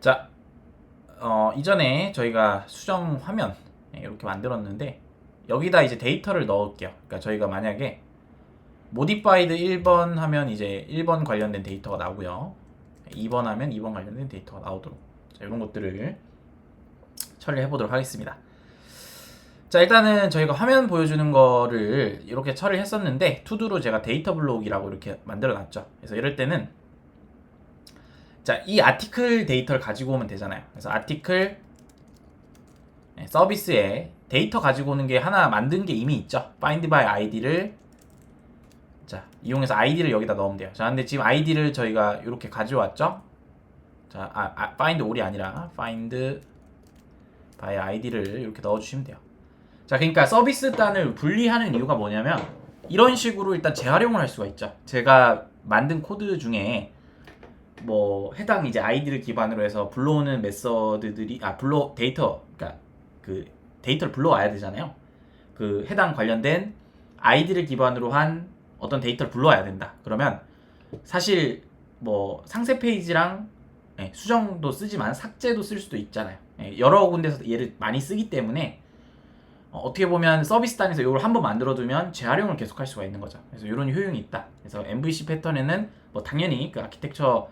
자, 어, 이전에 저희가 수정 화면 네, 이렇게 만들었는데 여기다 이제 데이터를 넣을게요. 그러니까 저희가 만약에 모디파이드 1번 하면 이제 1번 관련된 데이터가 나오고요. 2번 하면 2번 관련된 데이터가 나오도록 자, 이런 것들을 처리해 보도록 하겠습니다. 자 일단은 저희가 화면 보여주는 거를 이렇게 처리를 했었는데 투두로 제가 데이터 블록이라고 이렇게 만들어 놨죠. 그래서 이럴 때는 자, 이 아티클 데이터를 가지고 오면 되잖아요. 그래서 아티클 네, 서비스에 데이터 가지고 오는 게 하나 만든 게 이미 있죠. find by id를 자, 이용해서 id를 여기다 넣으면 돼요. 자, 근데 지금 id를 저희가 이렇게 가져왔죠. 자, 아, 아 find all이 아니라 find by id를 이렇게 넣어 주시면 돼요. 자, 그러니까 서비스 단을 분리하는 이유가 뭐냐면 이런 식으로 일단 재활용을 할 수가 있죠. 제가 만든 코드 중에 뭐 해당 이제 아이디를 기반으로 해서 불러오는 메서드들이 아 불러 데이터 그러니까 그 데이터를 불러와야 되잖아요. 그 해당 관련된 아이디를 기반으로 한 어떤 데이터를 불러와야 된다. 그러면 사실 뭐 상세 페이지랑 예, 수정도 쓰지만 삭제도 쓸 수도 있잖아요. 예, 여러 군데서 얘를 많이 쓰기 때문에 어, 떻게 보면 서비스 단에서 이걸 한번 만들어두면 재활용을 계속할 수가 있는 거죠. 그래서 이런 효용이 있다. 그래서 MVC 패턴에는 뭐 당연히 그 아키텍처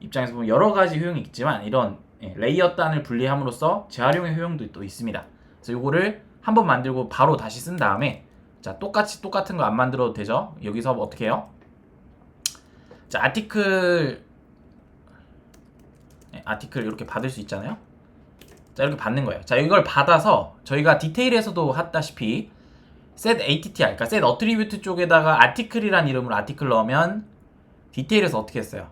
입장에서 보면 여러 가지 효용이 있지만 이런 예, 레이어 단을 분리함으로써 재활용의 효용도 또 있습니다. 그래서 이거를 한번 만들고 바로 다시 쓴 다음에 자 똑같이 똑같은 거 안 만들어도 되죠. 여기서 어떻게 해요? 자 아티클 예, 아티클 이렇게 받을 수 있잖아요. 자 이렇게 받는 거예요. 자 이걸 받아서 저희가 디테일에서도 했다시피 set attr 그러니까 set attribute 쪽에다가 아티클이란 이름으로 아티클 넣으면 디테일에서 어떻게 했어요?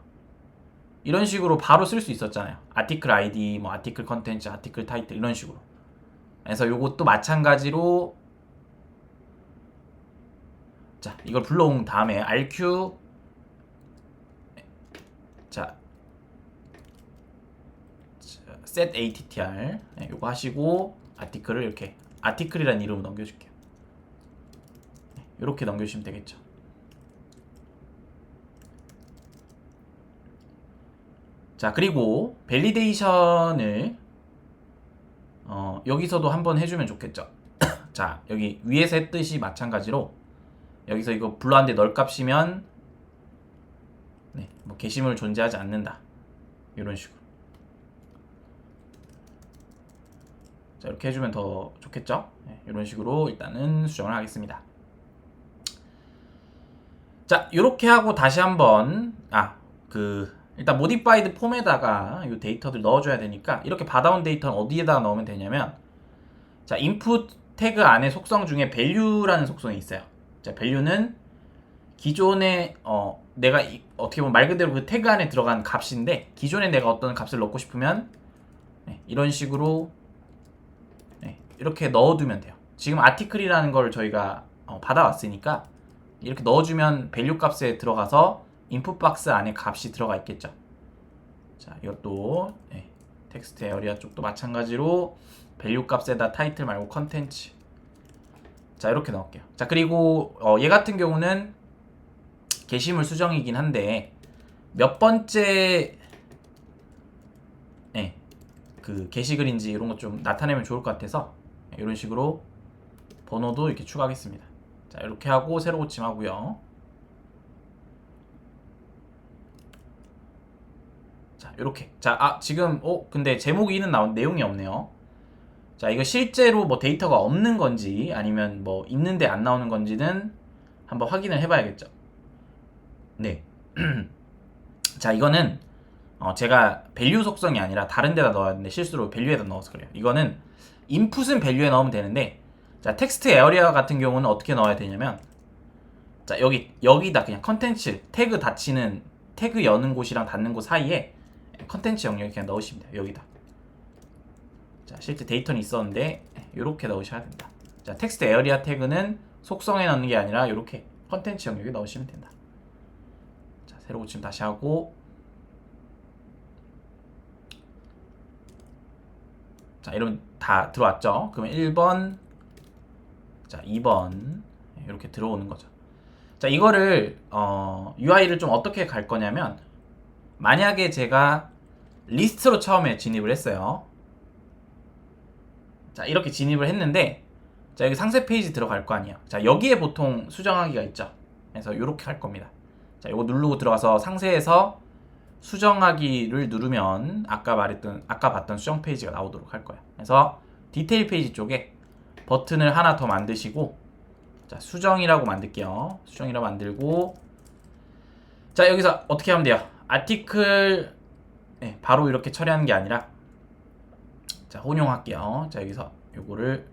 이런 식으로 바로 쓸 수 있었잖아요. 아티클 아이디, 뭐 아티클 컨텐츠, 아티클 타이틀 이런 식으로. 그래서 요것도 마찬가지로 자 이걸 불러온 다음에 rq 자 set attr 네, 요거 하시고 아티클을 이렇게 아티클이라는 이름으로 넘겨줄게요. 네, 이렇게 넘겨주시면 되겠죠. 자 그리고 밸리데이션을 어, 여기서도 한번 해주면 좋겠죠. 자 여기 위에서 했듯이 마찬가지로 여기서 이거 불러한데 널 값이면 네, 뭐 게시물 존재하지 않는다. 이런 식으로. 자 이렇게 해주면 더 좋겠죠. 네, 이런 식으로 일단은 수정을 하겠습니다. 자 이렇게 하고 다시 한번 아 그 일단 모디파이드 폼에다가 이 데이터들 넣어줘야 되니까 이렇게 받아온 데이터는 어디에다가 넣으면 되냐면 자 인풋 태그 안에 속성 중에 value라는 속성이 있어요. 자 value는 기존에 어 내가 이, 어떻게 보면 말 그대로 그 태그 안에 들어간 값인데 기존에 내가 어떤 값을 넣고 싶으면 네, 이런 식으로 네, 이렇게 넣어두면 돼요. 지금 아티클이라는 걸 저희가 어, 받아왔으니까 이렇게 넣어주면 value 값에 들어가서 인풋 박스 안에 값이 들어가 있겠죠. 자, 이것도 네, 텍스트 에어리아 쪽도 마찬가지로 밸류 값에다 타이틀 말고 컨텐츠. 자, 이렇게 넣을게요. 자, 그리고 어, 얘 같은 경우는 게시물 수정이긴 한데 몇 번째 네, 그 게시글인지 이런 거 좀 나타내면 좋을 것 같아서 네, 이런 식으로 번호도 이렇게 추가하겠습니다. 자, 이렇게 하고 새로 고침하고요. 자, 이렇게. 자, 아, 지금 어, 근데 제목 2는 나온 내용이 없네요. 자, 이거 실제로 뭐 데이터가 없는 건지 아니면 뭐 있는데 안 나오는 건지는 한번 확인을 해 봐야겠죠. 네. 자, 이거는 어, 제가 밸류 속성이 아니라 다른 데다 넣었는데 실수로 밸류에다 넣어서 그래요. 이거는 인풋은 밸류에 넣으면 되는데 자, 텍스트 에어리어 같은 경우는 어떻게 넣어야 되냐면 자, 여기 여기다 그냥 컨텐츠 태그 닫히는 태그 여는 곳이랑 닫는 곳 사이에 컨텐츠 영역에 그냥 넣으시면 돼요. 여기다. 자, 실제 데이터는 있었는데 이렇게 넣으셔야 된다. 자, 텍스트 에어리아 태그는 속성에 넣는 게 아니라 이렇게 컨텐츠 영역에 넣으시면 된다. 자, 새로 고침 다시 하고 자, 이러면 다 들어왔죠? 그러면 1번 자, 2번 이렇게 들어오는 거죠. 자, 이거를 어, UI를 좀 어떻게 갈 거냐면 만약에 제가 리스트로 처음에 진입을 했어요. 자, 이렇게 진입을 했는데 자, 여기 상세 페이지 들어갈 거 아니에요. 자, 여기에 보통 수정하기가 있죠. 그래서 이렇게 할 겁니다. 자, 이거 누르고 들어가서 상세에서 수정하기를 누르면 아까 말했던 아까 봤던 수정 페이지가 나오도록 할 거예요. 그래서 디테일 페이지 쪽에 버튼을 하나 더 만드시고 자, 수정이라고 만들게요. 수정이라고 만들고 자, 여기서 어떻게 하면 돼요? 아티클 네, 바로 이렇게 처리하는 게 아니라 자, 혼용할게요. 자, 여기서 요거를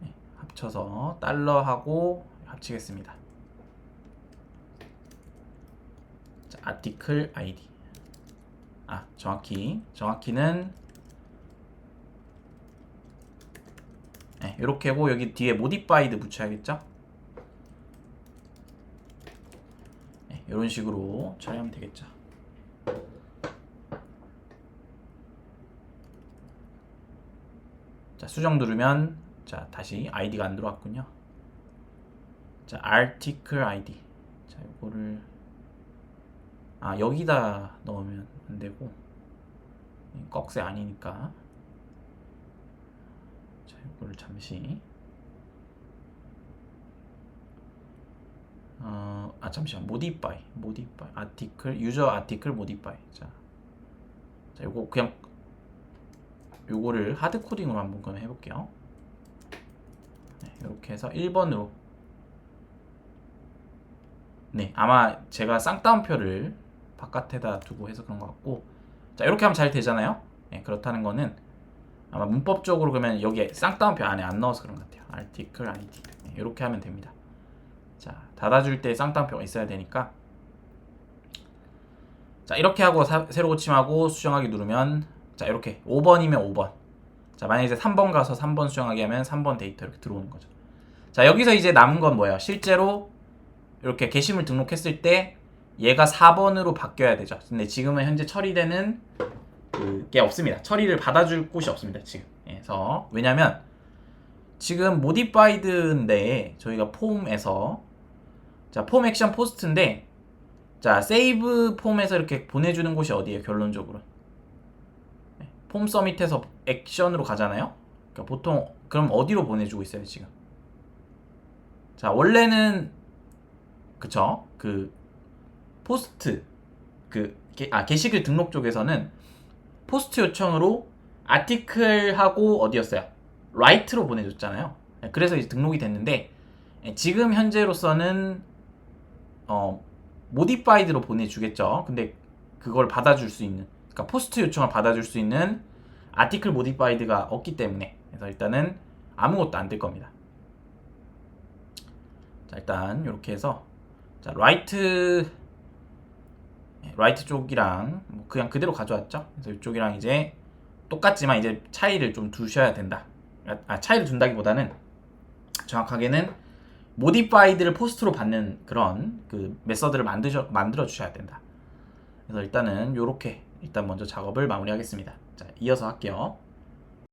네, 합쳐서 달러하고 합치겠습니다. 자, 아티클 아이디. 아, 정확히 정확히는 네, 이렇게 하고 여기 뒤에 모디파이드 붙여야겠죠? 네, 이런 식으로 처리하면 되겠죠. 자, 수정 누르면 자, 다시 아이디가 안 들어왔군요. 자, article. 자, 이거를 아, 여기다 넣으면 안 되고 이 꺽쇠 아니니까. 자, 이거를 잠시 어, 아 잠시만 modify, modify, article, user article modify. 자, 자, 이거 그냥 요거를 하드 코딩으로 한번 그럼 해볼게요. 네, 이렇게 해서 1번으로 네 아마 제가 쌍따옴표를 바깥에다 두고 해서 그런 것 같고 자 이렇게 하면 잘 되잖아요. 네, 그렇다는 거는 아마 문법적으로 그러면 여기에 쌍따옴표 안에 안 넣어서 그런 것 같아요. article id 네, 이렇게 하면 됩니다. 자 닫아줄 때 쌍따옴표가 있어야 되니까 자 이렇게 하고 사- 새로 고침하고 수정하기 누르면 자 이렇게 5번이면 5번. 자 만약에 이제 3번 가서 3번 수정하기 하면 3번 데이터 이렇게 들어오는 거죠. 자 여기서 이제 남은 건 뭐예요? 실제로 이렇게 게시물 등록했을 때 얘가 4번으로 바뀌어야 되죠. 근데 지금은 현재 처리되는 그게 없습니다. 처리를 받아줄 곳이 없습니다 지금. 예, 그래서 왜냐면 지금 모디파이드인데 저희가 폼에서 자 폼 액션 포스트인데 자 세이브 폼에서 이렇게 보내주는 곳이 어디예요 결론적으로 폼 서밋에서 액션으로 가잖아요. 그러니까 보통 그럼 어디로 보내주고 있어요 지금? 자 원래는 그쵸 그 포스트 그 아 게시글 등록 쪽에서는 포스트 요청으로 아티클하고 어디였어요? 라이트로 보내줬잖아요. 그래서 이제 등록이 됐는데 예, 지금 현재로서는 어 모디파이드로 보내주겠죠. 근데 그걸 받아줄 수 있는 그러니까 포스트 요청을 받아줄 수 있는 아티클 모디파이드가 없기 때문에 그래서 일단은 아무것도 안 될 겁니다. 자 일단 이렇게 해서 자 라이트 라이트 쪽이랑 뭐 그냥 그대로 가져왔죠. 그래서 이쪽이랑 이제 똑같지만 이제 차이를 좀 두셔야 된다. 아 차이를 둔다기보다는 정확하게는 모디파이드를 포스트로 받는 그런 그 메서드를 만드셔 만들어 주셔야 된다. 그래서 일단은 요렇게 일단 먼저 작업을 마무리하겠습니다. 자, 이어서 할게요.